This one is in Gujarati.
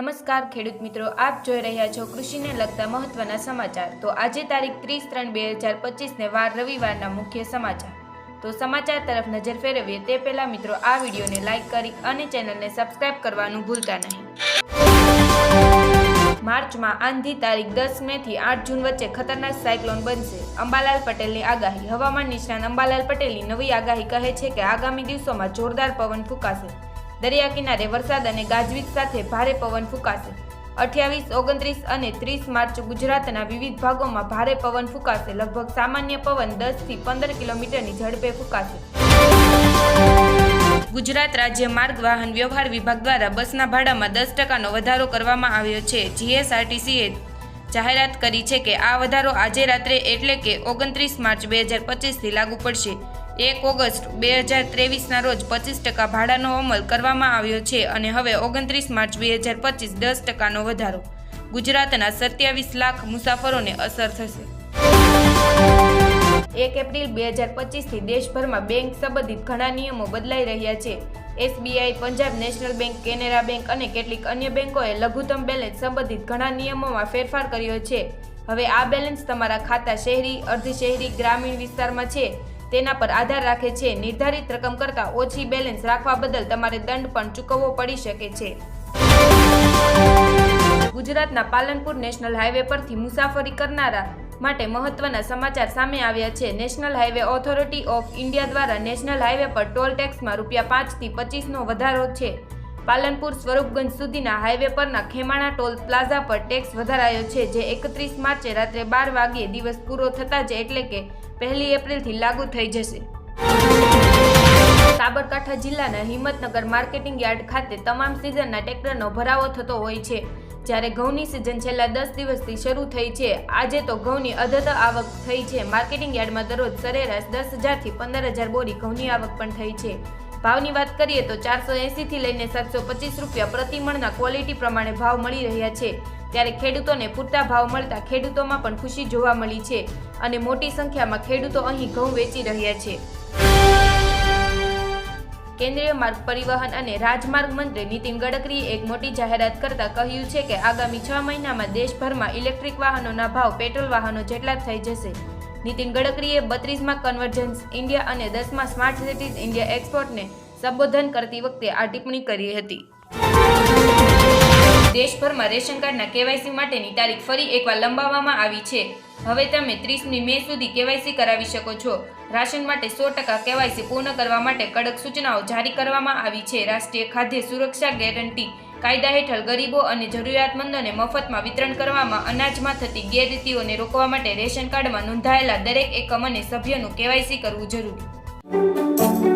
નમસ્કાર, ખેડૂત મિત્રો. આપ જોઈ રહ્યા છો કૃષિને લગતા મહત્વના સમાચાર. તો આજે તારીખ ત્રીસ ત્રણ બે હજાર પચીસને વાર રવિવારના મુખ્ય સમાચાર. તો સમાચાર તરફ નજર ફેરવીએ તે પહેલા મિત્રો, આ વિડીયોને લાઇક કરી અને ચેનલને સબસ્ક્રાઇબ કરવાનું ભૂલતા નહીં. માર્ચમાં આંધી તારીખ દસ મે થી આઠ જૂન વચ્ચે ખતરનાક સાયક્લોન બનશે. અંબાલાલ પટેલની આગાહી. હવામાન નિષ્ણાત અંબાલાલ પટેલની નવી આગાહી કહે છે કે આગામી દિવસોમાં જોરદાર પવન ફૂંકાશે. દરિયા કિનારે વરસાદ અને ગાજવીજ સાથે ભારે પવન ફૂંકાશે. અઠ્યાવીસ, ઓગણત્રીસ અને ત્રીસ માર્ચ ગુજરાતના વિવિધ ભાગોમાં ભારે પવન ફૂંકાશે. લગભગ સામાન્ય પવન દસથી પંદર કિલોમીટરની ઝડપે ફૂંકાશે. ગુજરાત રાજ્ય માર્ગ વાહન વ્યવહાર વિભાગ દ્વારા બસના ભાડામાં દસ ટકાનો વધારો કરવામાં આવ્યો છે. જીએસઆરટીસીએ જાહેરાત કરી છે કે આ વધારો આજે રાત્રે એટલે કે ઓગણત્રીસ માર્ચ બે હજાર પચીસથી લાગુ પડશે. એક ઓગસ્ટ બે હજાર ત્રેવીસના રોજ પચીસ ટકા ભાડાનો અમલ કરવામાં આવ્યો છે અને હવે ઓગણત્રીસ માર્ચ બે હજાર પચીસ દસ ટકાનો વધારો. ગુજરાતના સત્યાવીસ લાખ મુસાફરોને અસર થશે. એક એપ્રિલ બે હજાર પચીસથી દેશભરમાં બેંક સંબંધિત ઘણા નિયમો બદલાઈ રહ્યા છે. SBI, Punjab national bank, Canara bank અને કેટલીક અન્ય બેંકોએ લઘુત્તમ બેલેન્સ સંબંધિત ઘણા નિયમોમાં ફેરફાર કર્યો છે. હવે આ બેલેન્સ તમારા ખાતા શહેરી, અર્ધ શહેરી, ગ્રામીણ વિસ્તારમાં છે. તેના પર આધાર રાખે છે. નિર્ધારિત રકમ કરતાં ઓછી બેલેન્સ રાખવા બદલ તમારે દંડ પણ ચૂકવવો પડી શકે છે. ગુજરાતના પાલનપુર નેશનલ હાઈવે પરથી મુસાફરી કરનારા માટે મહત્વના સમાચાર સામે આવ્યા છે. National highway authority of India દ્વારા નેશનલ હાઈવે પર ટોલ ટેક્સમાં રૂપિયા પાંચથી પચીસનો વધારો છે. પાલનપુર સ્વરૂપગંજ સુધીના હાઈવે પરના ખેમાણા ટોલ પ્લાઝા પર ટેક્સ વધારાયો છે, જે એકત્રીસ માર્ચે રાત્રે બાર વાગ્યે દિવસ પૂરો થતા જ એટલે કે પહેલી એપ્રિલથી લાગુ થઈ જશે. સાબરકાંઠા જિલ્લાના હિંમતનગર માર્કેટિંગ યાર્ડ ખાતે તમામ સિઝનના ટ્રેક્ટરનો ભરાવો થતો હોય છે. જ્યારે ઘઉંની સિઝન છેલ્લા દસ દિવસથી શરૂ થઈ છે, આજે તો ઘઉંની અધત આવક થઈ છે. માર્કેટિંગ યાર્ડમાં દરરોજ સરેરાશ દસ હજારથી પંદર હજાર બોરી ઘઉંની આવક પણ થઈ છે. ભાવની વાત કરીએ તો ચારસો એંસીથી લઈને સાતસો પચીસ રૂપિયા પ્રતિમણના ક્વોલિટી પ્રમાણે ભાવ મળી રહ્યા છે. ત્યારે ખેડૂતોને પૂરતા ભાવ મળતા ખેડૂતોમાં પણ ખુશી જોવા મળી છે અને મોટી સંખ્યામાં ખેડૂતો અહીં ઘઉં વેચી રહ્યા છે. કેન્દ્રીય માર્ગ પરિવહન અને રાજમાર્ગ મંત્રી નીતિન ગડકરીએ એક મોટી જાહેરાત કરતા કહ્યું છે કે આગામી છ મહિનામાં દેશભરમાં ઇલેક્ટ્રિક વાહનોના ભાવ, પેટ્રોલ વાહનો જેટલા થઈ જશે. નીતિન ગડકરીએ બત્રીસમાં કન્વર્જન્સ ઇન્ડિયા અને દસમાં સ્માર્ટ સિટીઝ ઇન્ડિયા એક્સપોર્ટને સંબોધન કરતી વખતે આ ટિપ્પણી કરી હતી. દેશભરમાં રેશન કાર્ડના કેવાયસી માટેની તારીખ ફરી એકવાર લંબાવવામાં આવી છે. હવે તમે ત્રીસમી મે સુધી કેવાયસી કરાવી શકો છો. રાશન માટે સો ટકા કેવાયસી પૂર્ણ કરવા માટે કડક સૂચનાઓ જારી કરવામાં આવી છે. રાષ્ટ્રીય ખાદ્ય સુરક્ષા ગેરંટી કાયદા હેઠળ ગરીબો અને જરૂરિયાતમંદોને મફતમાં વિતરણ કરવામાં અનાજમાં થતી ગેરરીતિઓને રોકવા માટે રેશન કાર્ડમાં નોંધાયેલા દરેક એકમ અને સભ્યનું કેવાયસી કરવું જરૂરી.